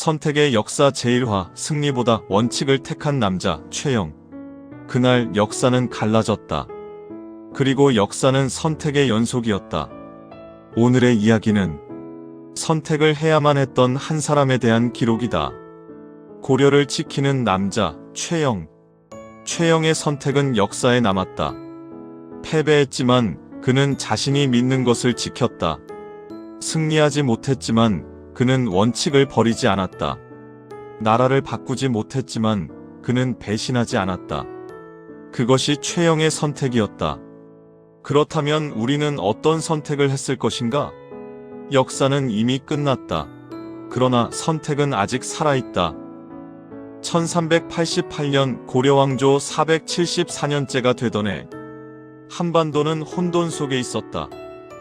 선택의 역사 제일화 승리보다 원칙을 택한 남자 최영. 그날 역사는 갈라졌다. 그리고 역사는 선택의 연속이었다. 오늘의 이야기는 선택을 해야만 했던 한 사람에 대한 기록이다. 고려를 지키는 남자 최영. 최영의 선택은 역사에 남았다. 패배했지만 그는 자신이 믿는 것을 지켰다. 승리하지 못했지만 그는 원칙을 버리지 않았다. 나라를 바꾸지 못했지만 그는 배신하지 않았다. 그것이 최영의 선택이었다. 그렇다면 우리는 어떤 선택을 했을 것인가? 역사는 이미 끝났다. 그러나 선택은 아직 살아있다. 1388년 고려왕조 474년째가 되던 해, 한반도는 혼돈 속에 있었다.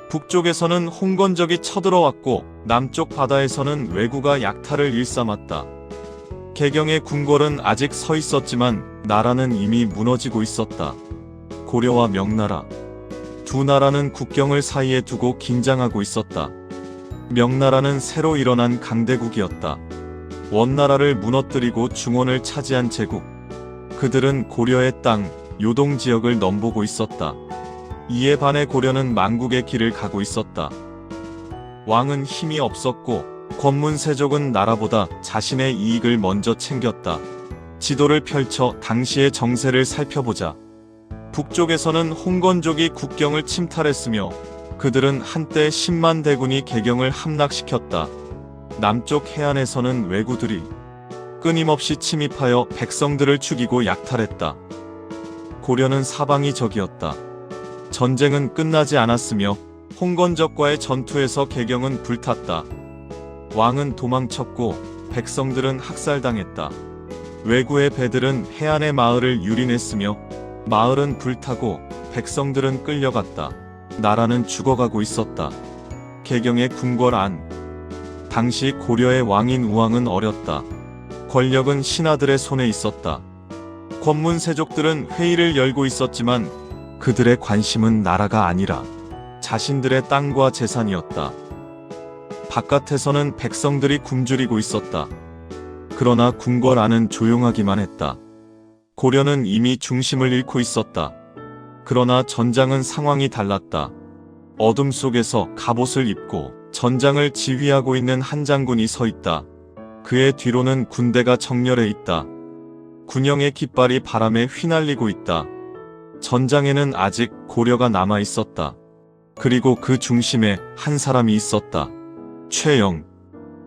북쪽에서는 홍건적이 쳐들어왔고 남쪽 바다에서는 왜구가 약탈을 일삼았다. 개경의 궁궐은 아직 서 있었지만 나라는 이미 무너지고 있었다. 고려와 명나라. 두 나라는 국경을 사이에 두고 긴장하고 있었다. 명나라는 새로 일어난 강대국이었다. 원나라를 무너뜨리고 중원을 차지한 제국. 그들은 고려의 땅, 요동 지역을 넘보고 있었다. 이에 반해 고려는 망국의 길을 가고 있었다. 왕은 힘이 없었고 권문세족은 나라보다 자신의 이익을 먼저 챙겼다. 지도를 펼쳐 당시의 정세를 살펴보자. 북쪽에서는 홍건족이 국경을 침탈했으며 그들은 한때 10만 대군이 개경을 함락시켰다. 남쪽 해안에서는 왜구들이 끊임없이 침입하여 백성들을 죽이고 약탈했다. 고려는 사방이 적이었다. 전쟁은 끝나지 않았으며 홍건적과의 전투에서 개경은 불탔다. 왕은 도망쳤고 백성들은 학살당했다. 왜구의 배들은 해안의 마을을 유린했으며 마을은 불타고 백성들은 끌려갔다. 나라는 죽어가고 있었다. 개경의 궁궐 안. 당시 고려의 왕인 우왕은 어렸다. 권력은 신하들의 손에 있었다. 권문 세족들은 회의를 열고 있었지만 그들의 관심은 나라가 아니라 자신들의 땅과 재산이었다. 바깥에서는 백성들이 굶주리고 있었다. 그러나 궁궐 안은 조용하기만 했다. 고려는 이미 중심을 잃고 있었다. 그러나 전장은 상황이 달랐다. 어둠 속에서 갑옷을 입고 전장을 지휘하고 있는 한 장군이 서 있다. 그의 뒤로는 군대가 정렬해 있다. 군영의 깃발이 바람에 휘날리고 있다. 전장에는 아직 고려가 남아 있었다. 그리고 그 중심에 한 사람이 있었다. 최영.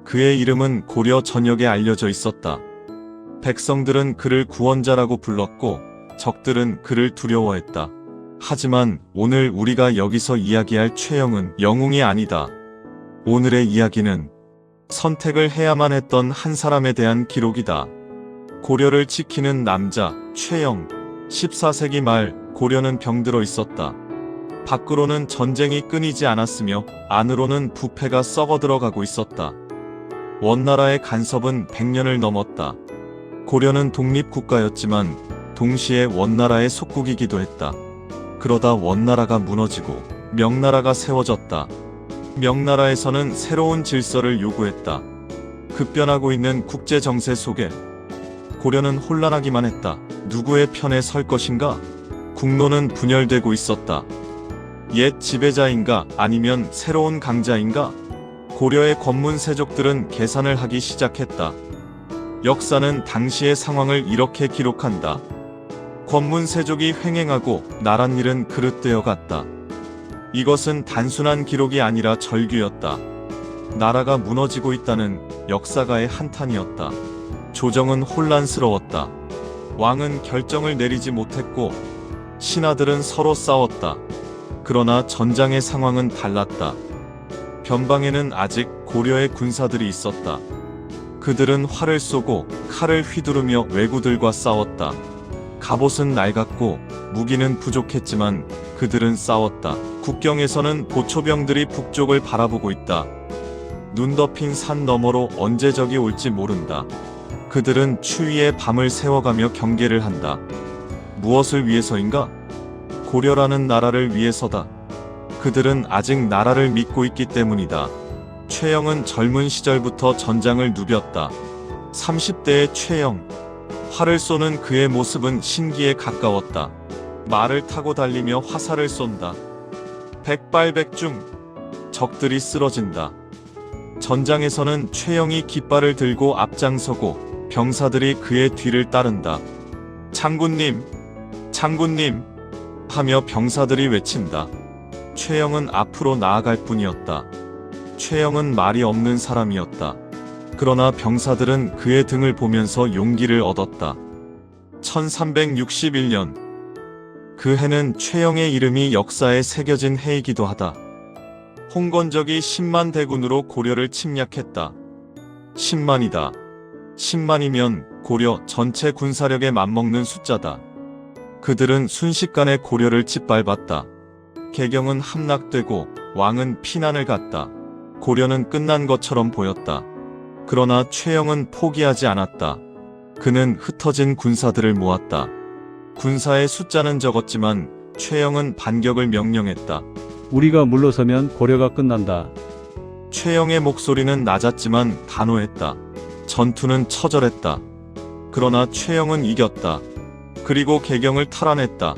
그의 이름은 고려 전역에 알려져 있었다. 백성들은 그를 구원자라고 불렀고 적들은 그를 두려워했다. 하지만 오늘 우리가 여기서 이야기할 최영은 영웅이 아니다. 오늘의 이야기는 선택을 해야만 했던 한 사람에 대한 기록이다. 고려를 지키는 남자 최영. 14세기 말 고려는 병들어 있었다. 밖으로는 전쟁이 끊이지 않았으며 안으로는 부패가 썩어 들어가고 있었다. 원나라의 간섭은 100년을 넘었다. 고려는 독립국가였지만 동시에 원나라의 속국이기도 했다. 그러다 원나라가 무너지고 명나라가 세워졌다. 명나라에서는 새로운 질서를 요구했다. 급변하고 있는 국제 정세 속에 고려는 혼란하기만 했다. 누구의 편에 설 것인가? 국론은 분열되고 있었다. 옛 지배자인가 아니면 새로운 강자인가? 고려의 권문 세족들은 계산을 하기 시작했다. 역사는 당시의 상황을 이렇게 기록한다. 권문 세족이 횡행하고 나란 일은 그릇되어 갔다. 이것은 단순한 기록이 아니라 절규였다. 나라가 무너지고 있다는 역사가의 한탄이었다. 조정은 혼란스러웠다. 왕은 결정을 내리지 못했고 신하들은 서로 싸웠다. 그러나 전장의 상황은 달랐다. 변방에는 아직 고려의 군사들이 있었다. 그들은 활을 쏘고 칼을 휘두르며 왜구들과 싸웠다. 갑옷은 낡았고 무기는 부족했지만 그들은 싸웠다. 국경에서는 보초병들이 북쪽을 바라보고 있다. 눈 덮인 산 너머로 언제 적이 올지 모른다. 그들은 추위에 밤을 새워가며 경계를 한다. 무엇을 위해서인가? 고려라는 나라를 위해서다. 그들은 아직 나라를 믿고 있기 때문이다. 최영은 젊은 시절부터 전장을 누볐다. 30대의 최영. 활을 쏘는 그의 모습은 신기에 가까웠다. 말을 타고 달리며 화살을 쏜다. 백발백중. 적들이 쓰러진다. 전장에서는 최영이 깃발을 들고 앞장서고 병사들이 그의 뒤를 따른다. 장군님, 장군님 하며 병사들이 외친다. 최영은 앞으로 나아갈 뿐이었다. 최영은 말이 없는 사람이었다. 그러나 병사들은 그의 등을 보면서 용기를 얻었다. 1361년 그 해는 최영의 이름이 역사에 새겨진 해이기도 하다. 홍건적이 10만 대군으로 고려를 침략했다. 10만이다. 10만이면 고려 전체 군사력에 맞먹는 숫자다. 그들은 순식간에 고려를 짓밟았다. 개경은 함락되고 왕은 피난을 갔다. 고려는 끝난 것처럼 보였다. 그러나 최영은 포기하지 않았다. 그는 흩어진 군사들을 모았다. 군사의 숫자는 적었지만 최영은 반격을 명령했다. 우리가 물러서면 고려가 끝난다. 최영의 목소리는 낮았지만 단호했다. 전투는 처절했다. 그러나 최영은 이겼다. 그리고 개경을 탈환했다.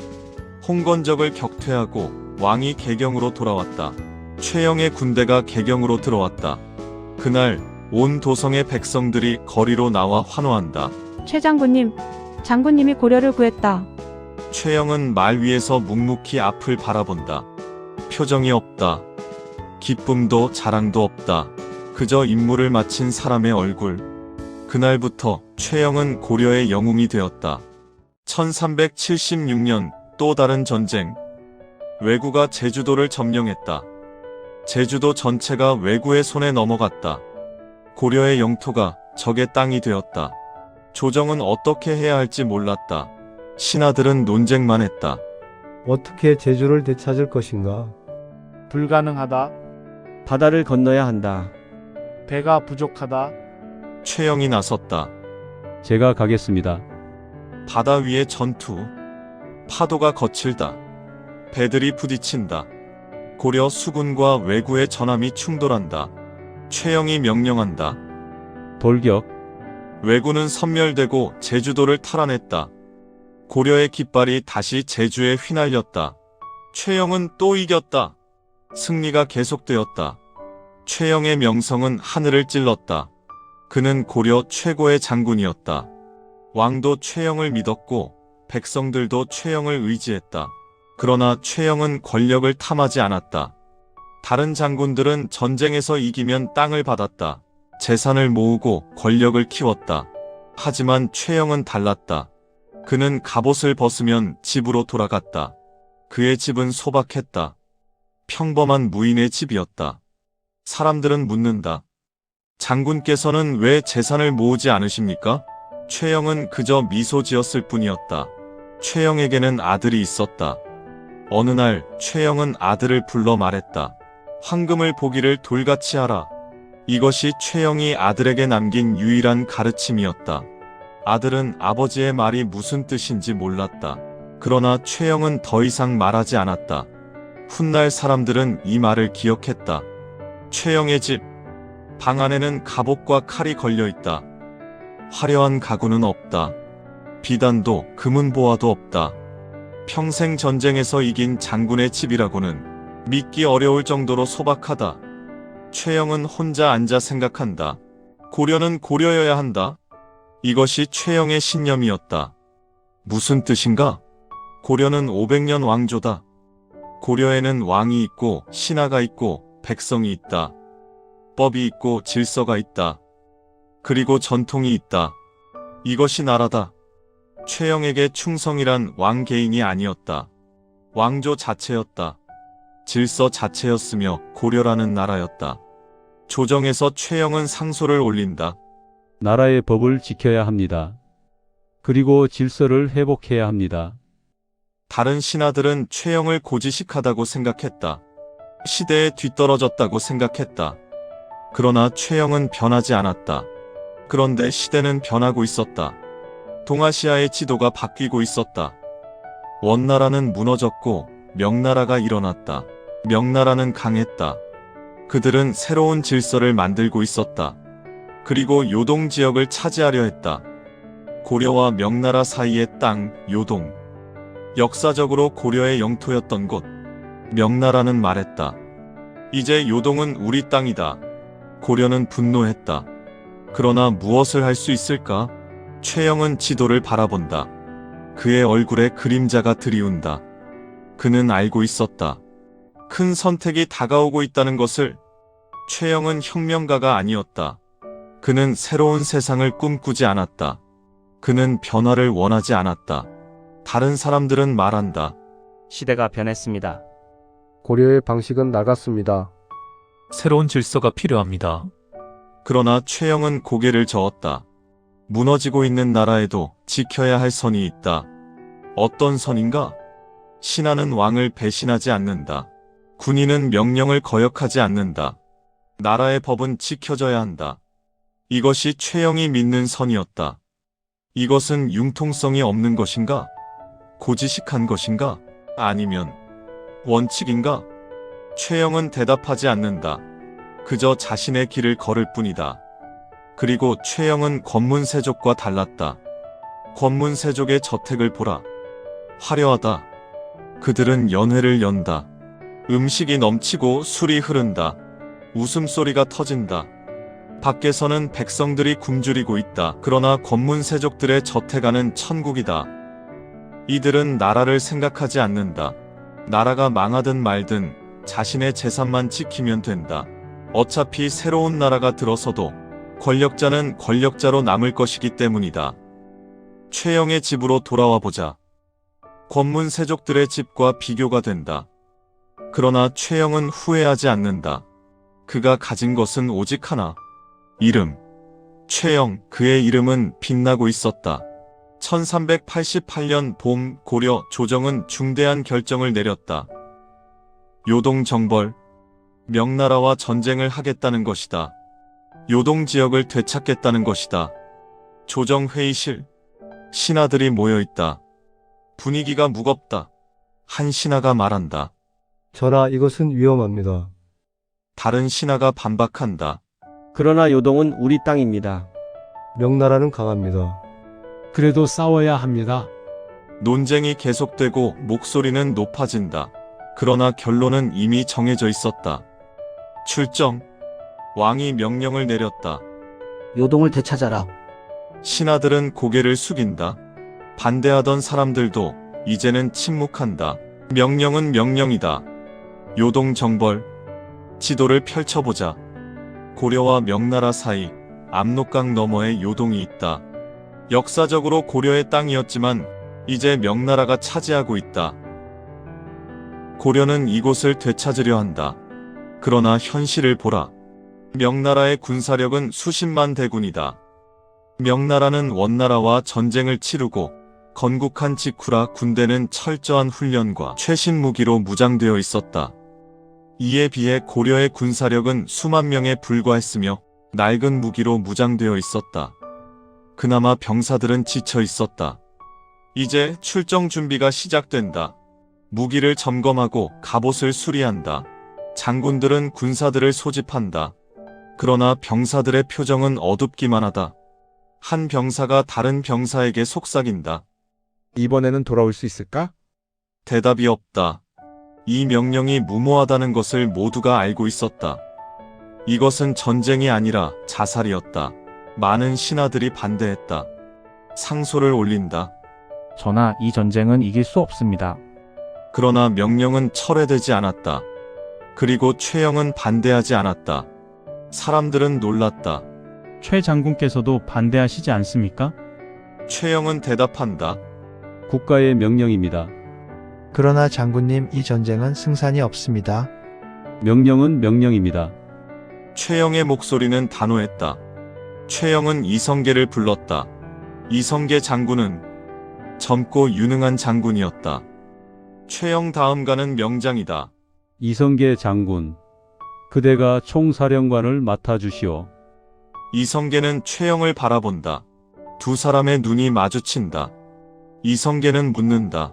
홍건적을 격퇴하고 왕이 개경으로 돌아왔다. 최영의 군대가 개경으로 들어왔다. 그날 온 도성의 백성들이 거리로 나와 환호한다. 최 장군님, 장군님이 고려를 구했다. 최영은 말 위에서 묵묵히 앞을 바라본다. 표정이 없다. 기쁨도 자랑도 없다. 그저 임무를 마친 사람의 얼굴. 그날부터 최영은 고려의 영웅이 되었다. 1376년 또 다른 전쟁. 왜구가 제주도를 점령했다. 제주도 전체가 왜구의 손에 넘어갔다. 고려의 영토가 적의 땅이 되었다. 조정은 어떻게 해야 할지 몰랐다. 신하들은 논쟁만 했다. 어떻게 제주를 되찾을 것인가? 불가능하다. 바다를 건너야 한다. 배가 부족하다. 최영이 나섰다. 제가 가겠습니다. 바다 위의 전투. 파도가 거칠다. 배들이 부딪힌다. 고려 수군과 왜구의 전함이 충돌한다. 최영이 명령한다. 돌격. 왜구는 섬멸되고 제주도를 탈환했다. 고려의 깃발이 다시 제주에 휘날렸다. 최영은 또 이겼다. 승리가 계속되었다. 최영의 명성은 하늘을 찔렀다. 그는 고려 최고의 장군이었다. 왕도 최영을 믿었고 백성들도 최영을 의지했다. 그러나 최영은 권력을 탐하지 않았다. 다른 장군들은 전쟁에서 이기면 땅을 받았다. 재산을 모으고 권력을 키웠다. 하지만 최영은 달랐다. 그는 갑옷을 벗으면 집으로 돌아갔다. 그의 집은 소박했다. 평범한 무인의 집이었다. 사람들은 묻는다. 장군께서는 왜 재산을 모으지 않으십니까? 최영은 그저 미소 지었을 뿐이었다. 최영에게는 아들이 있었다. 어느 날 최영은 아들을 불러 말했다. 황금을 보기를 돌같이 하라. 이것이 최영이 아들에게 남긴 유일한 가르침이었다. 아들은 아버지의 말이 무슨 뜻인지 몰랐다. 그러나 최영은 더 이상 말하지 않았다. 훗날 사람들은 이 말을 기억했다. 최영의 집. 방 안에는 갑옷과 칼이 걸려 있다. 화려한 가구는 없다. 비단도 금은보화도 없다. 평생 전쟁에서 이긴 장군의 집이라고는 믿기 어려울 정도로 소박하다. 최영은 혼자 앉아 생각한다. 고려는 고려여야 한다. 이것이 최영의 신념이었다. 무슨 뜻인가? 고려는 500년 왕조다. 고려에는 왕이 있고 신하가 있고 백성이 있다. 법이 있고 질서가 있다. 그리고 전통이 있다. 이것이 나라다. 최영에게 충성이란 왕 개인이 아니었다. 왕조 자체였다. 질서 자체였으며 고려라는 나라였다. 조정에서 최영은 상소를 올린다. 나라의 법을 지켜야 합니다. 그리고 질서를 회복해야 합니다. 다른 신하들은 최영을 고지식하다고 생각했다. 시대에 뒤떨어졌다고 생각했다. 그러나 최영은 변하지 않았다. 그런데 시대는 변하고 있었다. 동아시아의 지도가 바뀌고 있었다. 원나라는 무너졌고 명나라가 일어났다. 명나라는 강했다. 그들은 새로운 질서를 만들고 있었다. 그리고 요동 지역을 차지하려 했다. 고려와 명나라 사이의 땅, 요동. 역사적으로 고려의 영토였던 곳. 명나라는 말했다. 이제 요동은 우리 땅이다. 고려는 분노했다. 그러나 무엇을 할 수 있을까? 최영은 지도를 바라본다. 그의 얼굴에 그림자가 드리운다. 그는 알고 있었다. 큰 선택이 다가오고 있다는 것을 최영은 혁명가가 아니었다. 그는 새로운 세상을 꿈꾸지 않았다. 그는 변화를 원하지 않았다. 다른 사람들은 말한다. 시대가 변했습니다. 고려의 방식은 낡았습니다. 새로운 질서가 필요합니다. 그러나 최영은 고개를 저었다. 무너지고 있는 나라에도 지켜야 할 선이 있다. 어떤 선인가? 신하는 왕을 배신하지 않는다. 군인은 명령을 거역하지 않는다. 나라의 법은 지켜져야 한다. 이것이 최영이 믿는 선이었다. 이것은 융통성이 없는 것인가? 고지식한 것인가? 아니면 원칙인가? 최영은 대답하지 않는다. 그저 자신의 길을 걸을 뿐이다. 그리고 최영은 권문세족과 달랐다. 권문세족의 저택을 보라. 화려하다. 그들은 연회를 연다. 음식이 넘치고 술이 흐른다. 웃음소리가 터진다. 밖에서는 백성들이 굶주리고 있다. 그러나 권문세족들의 저택 안은 천국이다. 이들은 나라를 생각하지 않는다. 나라가 망하든 말든 자신의 재산만 지키면 된다. 어차피 새로운 나라가 들어서도 권력자는 권력자로 남을 것이기 때문이다. 최영의 집으로 돌아와 보자. 권문 세족들의 집과 비교가 된다. 그러나 최영은 후회하지 않는다. 그가 가진 것은 오직 하나. 이름. 최영, 그의 이름은 빛나고 있었다. 1388년 봄 고려 조정은 중대한 결정을 내렸다. 요동 정벌. 명나라와 전쟁을 하겠다는 것이다. 요동 지역을 되찾겠다는 것이다. 조정 회의실. 신하들이 모여 있다. 분위기가 무겁다. 한 신하가 말한다. 전하, 이것은 위험합니다. 다른 신하가 반박한다. 그러나 요동은 우리 땅입니다. 명나라는 강합니다. 그래도 싸워야 합니다. 논쟁이 계속되고 목소리는 높아진다. 그러나 결론은 이미 정해져 있었다. 출정. 왕이 명령을 내렸다. 요동을 되찾아라. 신하들은 고개를 숙인다. 반대하던 사람들도 이제는 침묵한다. 명령은 명령이다. 요동 정벌. 지도를 펼쳐보자. 고려와 명나라 사이 압록강 너머에 요동이 있다. 역사적으로 고려의 땅이었지만 이제 명나라가 차지하고 있다. 고려는 이곳을 되찾으려 한다. 그러나 현실을 보라. 명나라의 군사력은 수십만 대군이다. 명나라는 원나라와 전쟁을 치르고 건국한 직후라 군대는 철저한 훈련과 최신 무기로 무장되어 있었다. 이에 비해 고려의 군사력은 수만 명에 불과했으며 낡은 무기로 무장되어 있었다. 그나마 병사들은 지쳐 있었다. 이제 출정 준비가 시작된다. 무기를 점검하고 갑옷을 수리한다. 장군들은 군사들을 소집한다. 그러나 병사들의 표정은 어둡기만 하다. 한 병사가 다른 병사에게 속삭인다. 이번에는 돌아올 수 있을까? 대답이 없다. 이 명령이 무모하다는 것을 모두가 알고 있었다. 이것은 전쟁이 아니라 자살이었다. 많은 신하들이 반대했다. 상소를 올린다. 전하, 이 전쟁은 이길 수 없습니다. 그러나 명령은 철회되지 않았다. 그리고 최영은 반대하지 않았다. 사람들은 놀랐다. 최 장군께서도 반대하시지 않습니까? 최영은 대답한다. 국가의 명령입니다. 그러나 장군님 이 전쟁은 승산이 없습니다. 명령은 명령입니다. 최영의 목소리는 단호했다. 최영은 이성계를 불렀다. 이성계 장군은 젊고 유능한 장군이었다. 최영 다음가는 명장이다. 이성계 장군. 그대가 총사령관을 맡아주시오. 이성계는 최영을 바라본다. 두 사람의 눈이 마주친다. 이성계는 묻는다.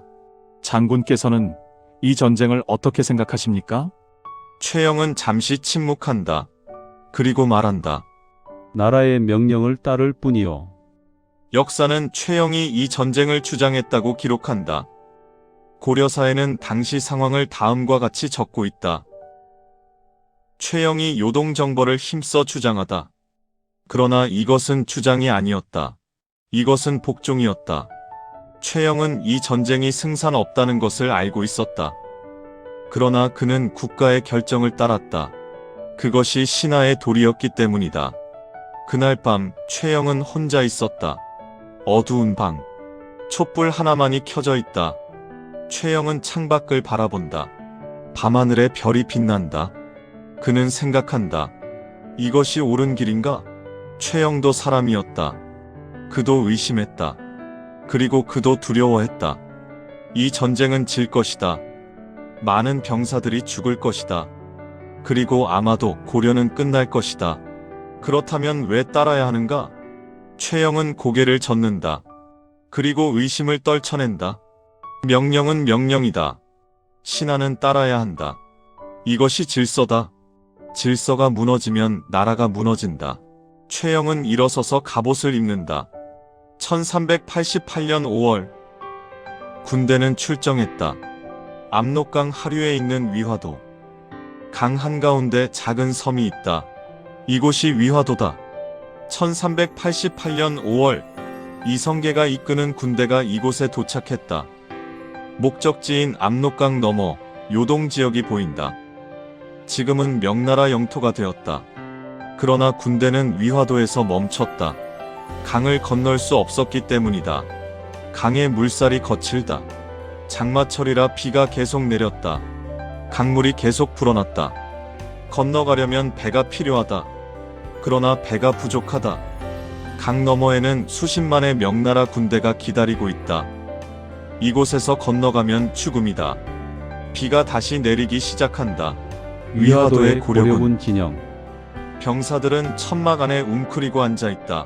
장군께서는 이 전쟁을 어떻게 생각하십니까? 최영은 잠시 침묵한다. 그리고 말한다. 나라의 명령을 따를 뿐이요. 역사는 최영이 이 전쟁을 주장했다고 기록한다. 고려사에는 당시 상황을 다음과 같이 적고 있다. 최영이 요동정벌을 힘써 주장하다. 그러나 이것은 주장이 아니었다. 이것은 복종이었다. 최영은 이 전쟁이 승산 없다는 것을 알고 있었다. 그러나 그는 국가의 결정을 따랐다. 그것이 신하의 도리였기 때문이다. 그날 밤 최영은 혼자 있었다. 어두운 방. 촛불 하나만이 켜져 있다. 최영은 창밖을 바라본다. 밤하늘에 별이 빛난다. 그는 생각한다. 이것이 옳은 길인가? 최영도 사람이었다. 그도 의심했다. 그리고 그도 두려워했다. 이 전쟁은 질 것이다. 많은 병사들이 죽을 것이다. 그리고 아마도 고려는 끝날 것이다. 그렇다면 왜 따라야 하는가? 최영은 고개를 젓는다. 그리고 의심을 떨쳐낸다. 명령은 명령이다. 신하는 따라야 한다. 이것이 질서다. 질서가 무너지면 나라가 무너진다. 최영은 일어서서 갑옷을 입는다. 1388년 5월 군대는 출정했다. 압록강 하류에 있는 위화도. 강 한가운데 작은 섬이 있다. 이곳이 위화도다. 1388년 5월 이성계가 이끄는 군대가 이곳에 도착했다. 목적지인 압록강 너머 요동 지역이 보인다. 지금은 명나라 영토가 되었다. 그러나 군대는 위화도에서 멈췄다. 강을 건널 수 없었기 때문이다. 강의 물살이 거칠다. 장마철이라 비가 계속 내렸다. 강물이 계속 불어났다. 건너가려면 배가 필요하다. 그러나 배가 부족하다. 강 너머에는 수십만의 명나라 군대가 기다리고 있다. 이곳에서 건너가면 죽음이다. 비가 다시 내리기 시작한다. 위화도의. 고려군 진영. 병사들은 천막 안에 웅크리고 앉아 있다.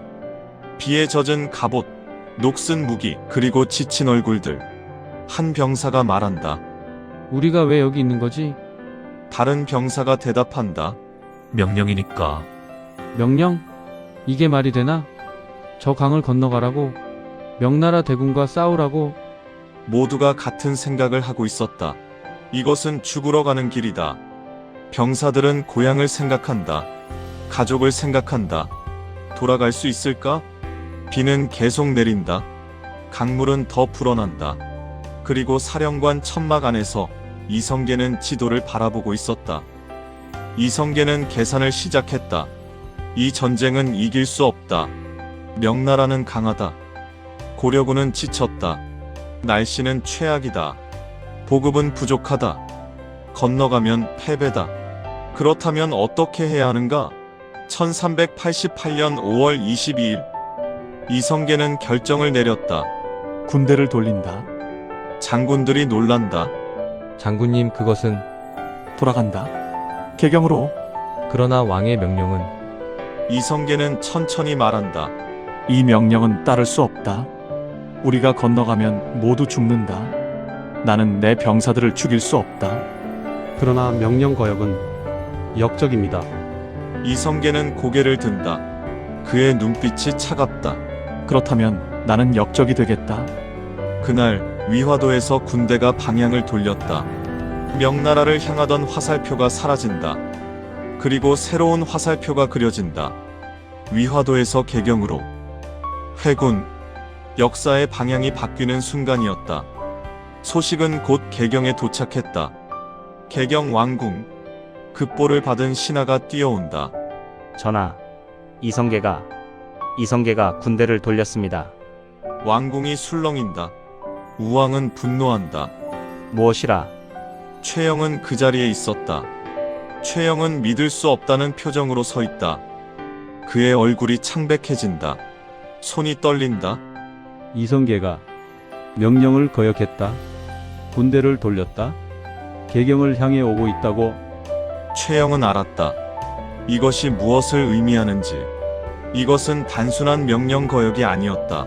비에 젖은 갑옷, 녹슨 무기, 그리고 지친 얼굴들. 한 병사가 말한다. 우리가 왜 여기 있는 거지? 다른 병사가 대답한다. 명령이니까. 명령? 이게 말이 되나? 저 강을 건너가라고? 명나라 대군과 싸우라고? 모두가 같은 생각을 하고 있었다. 이것은 죽으러 가는 길이다. 병사들은 고향을 생각한다. 가족을 생각한다. 돌아갈 수 있을까? 비는 계속 내린다. 강물은 더 불어난다. 그리고 사령관 천막 안에서 이성계는 지도를 바라보고 있었다. 이성계는 계산을 시작했다. 이 전쟁은 이길 수 없다. 명나라는 강하다. 고려군은 지쳤다. 날씨는 최악이다. 보급은 부족하다. 건너가면 패배다. 그렇다면 어떻게 해야 하는가? 1388년 5월 22일 이성계는 결정을 내렸다. 군대를 돌린다. 장군들이 놀란다. 장군님 그것은 돌아간다. 개경으로 그러나 왕의 명령은 이성계는 천천히 말한다. 이 명령은 따를 수 없다. 우리가 건너가면 모두 죽는다. 나는 내 병사들을 죽일 수 없다. 그러나 명령 거역은 역적입니다. 이성계는 고개를 든다. 그의 눈빛이 차갑다. 그렇다면 나는 역적이 되겠다. 그날 위화도에서 군대가 방향을 돌렸다. 명나라를 향하던 화살표가 사라진다. 그리고 새로운 화살표가 그려진다. 위화도에서 개경으로. 회군. 역사의 방향이 바뀌는 순간이었다. 소식은 곧 개경에 도착했다. 개경 왕궁. 급보를 받은 신하가 뛰어온다. 전하, 이성계가 이성계가 군대를 돌렸습니다. 왕궁이 술렁인다. 우왕은 분노한다. 무엇이라? 최영은 그 자리에 있었다. 최영은 믿을 수 없다는 표정으로 서 있다. 그의 얼굴이 창백해진다. 손이 떨린다. 이성계가 명령을 거역했다. 군대를 돌렸다. 개경을 향해 오고 있다고 최영은 알았다. 이것이 무엇을 의미하는지. 이것은 단순한 명령 거역이 아니었다.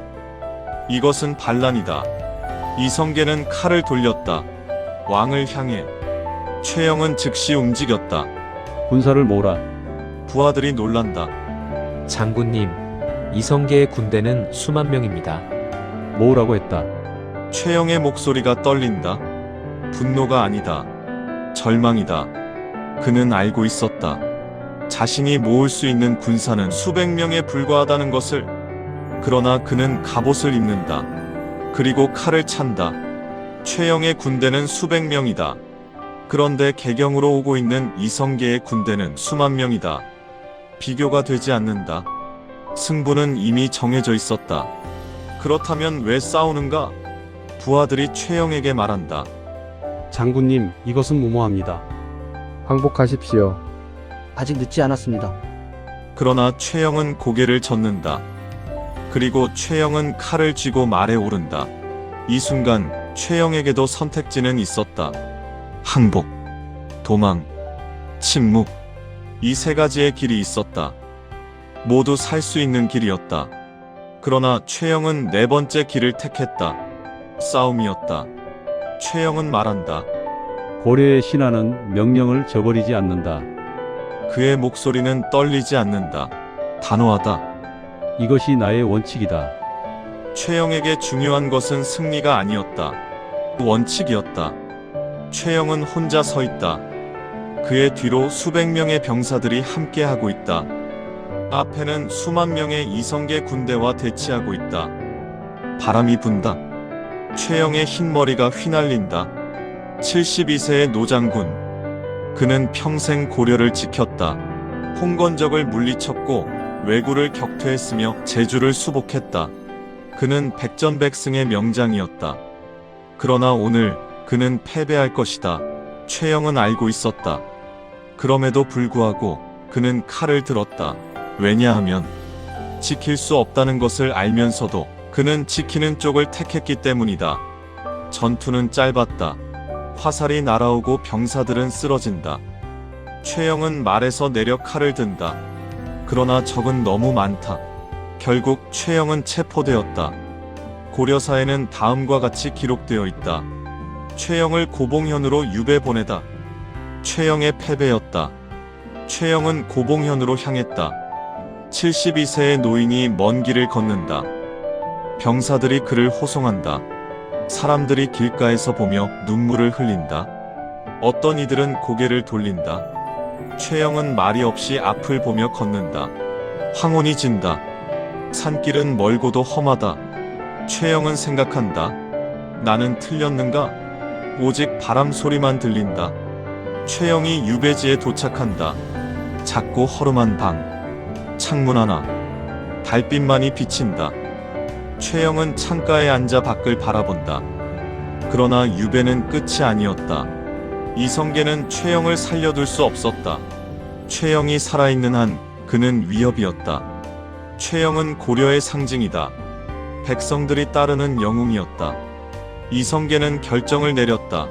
이것은 반란이다. 이성계는 칼을 돌렸다. 왕을 향해. 최영은 즉시 움직였다. 군사를 모으라. 부하들이 놀란다. 장군님, 이성계의 군대는 수만 명입니다. 모으라고 했다. 최영의 목소리가 떨린다. 분노가 아니다. 절망이다. 그는 알고 있었다. 자신이 모을 수 있는 군사는 수백 명에 불과하다는 것을. 그러나 그는 갑옷을 입는다. 그리고 칼을 찬다. 최영의 군대는 수백 명이다. 그런데 개경으로 오고 있는 이성계의 군대는 수만 명이다. 비교가 되지 않는다. 승부는 이미 정해져 있었다. 그렇다면 왜 싸우는가? 부하들이 최영에게 말한다. 장군님, 이것은 무모합니다. 항복하십시오. 아직 늦지 않았습니다. 그러나 최영은 고개를 젓는다. 그리고 최영은 칼을 쥐고 말에 오른다. 이 순간 최영에게도 선택지는 있었다. 항복, 도망, 침묵. 이 세 가지의 길이 있었다. 모두 살 수 있는 길이었다. 그러나 최영은 네 번째 길을 택했다. 싸움이었다. 최영은 말한다. 고려의 신하는 명령을 저버리지 않는다. 그의 목소리는 떨리지 않는다. 단호하다. 이것이 나의 원칙이다. 최영에게 중요한 것은 승리가 아니었다. 원칙이었다. 최영은 혼자 서 있다. 그의 뒤로 수백 명의 병사들이 함께하고 있다. 앞에는 수만 명의 이성계 군대와 대치하고 있다. 바람이 분다. 최영의 흰 머리가 휘날린다. 72세의 노장군. 그는 평생 고려를 지켰다. 홍건적을 물리쳤고 왜구를 격퇴했으며 제주를 수복했다. 그는 백전백승의 명장이었다. 그러나 오늘 그는 패배할 것이다. 최영은 알고 있었다. 그럼에도 불구하고 그는 칼을 들었다. 왜냐하면 지킬 수 없다는 것을 알면서도 그는 지키는 쪽을 택했기 때문이다. 전투는 짧았다. 화살이 날아오고 병사들은 쓰러진다. 최영은 말에서 내려 칼을 든다. 그러나 적은 너무 많다. 결국 최영은 체포되었다. 고려사에는 다음과 같이 기록되어 있다. 최영을 고봉현으로 유배 보내다. 최영의 패배였다. 최영은 고봉현으로 향했다. 72세의 노인이 먼 길을 걷는다. 병사들이 그를 호송한다. 사람들이 길가에서 보며 눈물을 흘린다. 어떤 이들은 고개를 돌린다. 최영은 말이 없이 앞을 보며 걷는다. 황혼이 진다. 산길은 멀고도 험하다. 최영은 생각한다. 나는 틀렸는가? 오직 바람 소리만 들린다. 최영이 유배지에 도착한다. 작고 허름한 방. 창문 하나. 달빛만이 비친다. 최영은 창가에 앉아 밖을 바라본다. 그러나 유배는 끝이 아니었다. 이성계는 최영을 살려둘 수 없었다. 최영이 살아있는 한 그는 위협이었다. 최영은 고려의 상징이다. 백성들이 따르는 영웅이었다. 이성계는 결정을 내렸다.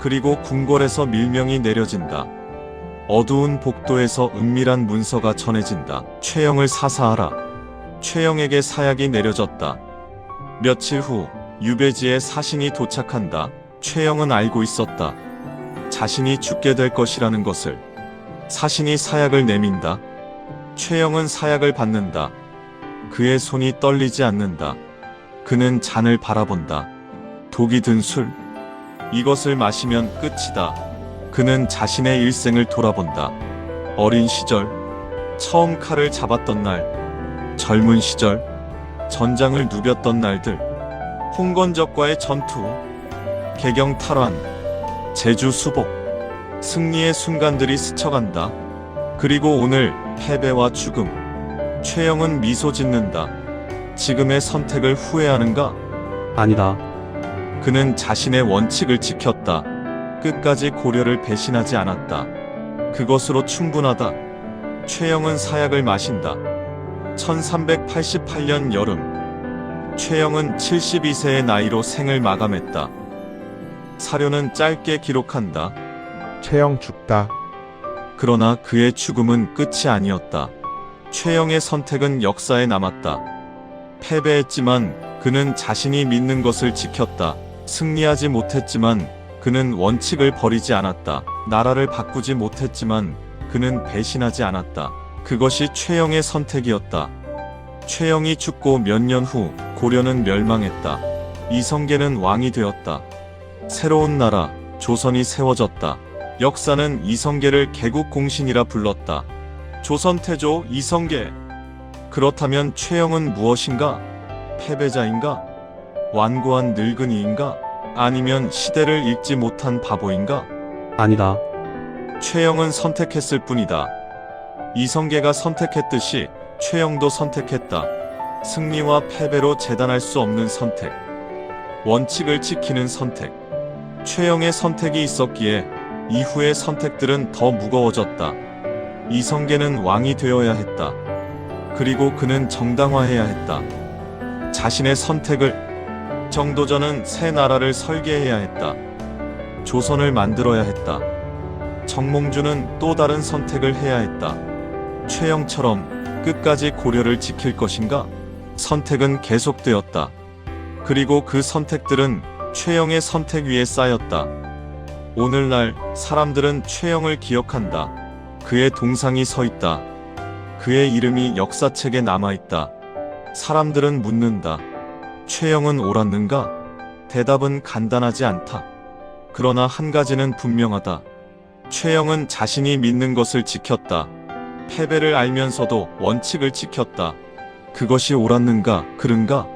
그리고 궁궐에서 밀명이 내려진다. 어두운 복도에서 은밀한 문서가 전해진다. 최영을 사사하라. 최영에게 사약이 내려졌다. 며칠 후 유배지에 사신이 도착한다. 최영은 알고 있었다. 자신이 죽게 될 것이라는 것을. 사신이 사약을 내민다. 최영은 사약을 받는다. 그의 손이 떨리지 않는다. 그는 잔을 바라본다. 독이 든 술. 이것을 마시면 끝이다. 그는 자신의 일생을 돌아본다. 어린 시절, 처음 칼을 잡았던 날, 젊은 시절, 전장을 누볐던 날들, 홍건적과의 전투, 개경 탈환, 제주 수복, 승리의 순간들이 스쳐간다. 그리고 오늘 패배와 죽음. 최영은 미소 짓는다. 지금의 선택을 후회하는가? 아니다. 그는 자신의 원칙을 지켰다. 끝까지 고려를 배신하지 않았다. 그것으로 충분하다. 최영은 사약을 마신다. 1388년 여름. 최영은 72세의 나이로 생을 마감했다. 사료는 짧게 기록한다. 최영 죽다. 그러나 그의 죽음은 끝이 아니었다. 최영의 선택은 역사에 남았다. 패배했지만 그는 자신이 믿는 것을 지켰다. 승리하지 못했지만 그는 원칙을 버리지 않았다. 나라를 바꾸지 못했지만 그는 배신하지 않았다. 그것이 최영의 선택이었다. 최영이 죽고 몇 년 후 고려는 멸망했다. 이성계는 왕이 되었다. 새로운 나라, 조선이 세워졌다. 역사는 이성계를 개국 공신이라 불렀다. 조선 태조 이성계. 그렇다면 최영은 무엇인가? 패배자인가? 완고한 늙은이인가? 아니면 시대를 읽지 못한 바보인가? 아니다. 최영은 선택했을 뿐이다. 이성계가 선택했듯이 최영도 선택했다. 승리와 패배로 재단할 수 없는 선택. 원칙을 지키는 선택. 최영의 선택이 있었기에 이후의 선택들은 더 무거워졌다. 이성계는 왕이 되어야 했다. 그리고 그는 정당화해야 했다. 자신의 선택을 정도전은 새 나라를 설계해야 했다. 조선을 만들어야 했다. 정몽주는 또 다른 선택을 해야 했다. 최영처럼 끝까지 고려를 지킬 것인가? 선택은 계속되었다. 그리고 그 선택들은 최영의 선택 위에 쌓였다. 오늘날 사람들은 최영을 기억한다. 그의 동상이 서 있다. 그의 이름이 역사책에 남아 있다. 사람들은 묻는다. 최영은 옳았는가? 대답은 간단하지 않다. 그러나 한 가지는 분명하다. 최영은 자신이 믿는 것을 지켰다. 패배를 알면서도 원칙을 지켰다. 그것이 옳았는가, 그른가?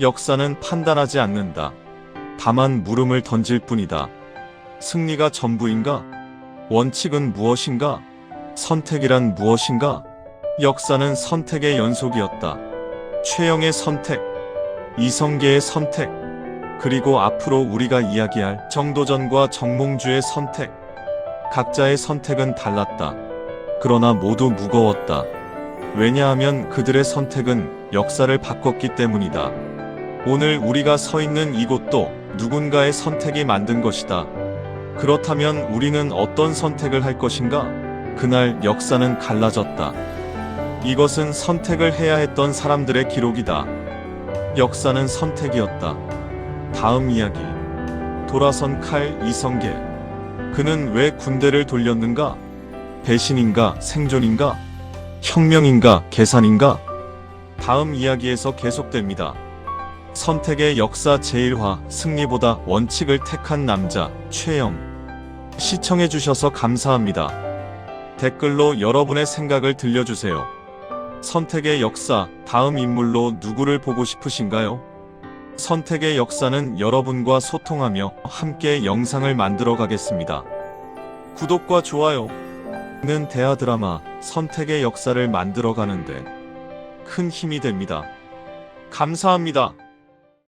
역사는 판단하지 않는다. 다만 물음을 던질 뿐이다. 승리가 전부인가? 원칙은 무엇인가? 선택이란 무엇인가? 역사는 선택의 연속이었다. 최영의 선택, 이성계의 선택, 그리고 앞으로 우리가 이야기할 정도전과 정몽주의 선택. 각자의 선택은 달랐다. 그러나 모두 무거웠다. 왜냐하면 그들의 선택은 역사를 바꿨기 때문이다. 오늘 우리가 서 있는 이곳도 누군가의 선택이 만든 것이다. 그렇다면 우리는 어떤 선택을 할 것인가? 그날 역사는 갈라졌다. 이것은 선택을 해야 했던 사람들의 기록이다. 역사는 선택이었다. 다음 이야기. 돌아선 칼 이성계. 그는 왜 군대를 돌렸는가? 배신인가? 생존인가? 혁명인가? 계산인가? 다음 이야기에서 계속됩니다. 선택의 역사 제1화 승리보다 원칙을 택한 남자 최영. 시청해주셔서 감사합니다. 댓글로 여러분의 생각을 들려주세요. 선택의 역사 다음 인물로 누구를 보고 싶으신가요? 선택의 역사는 여러분과 소통하며 함께 영상을 만들어 가겠습니다. 구독과 좋아요 는 대하 드라마 선택의 역사를 만들어 가는데 큰 힘이 됩니다. 감사합니다.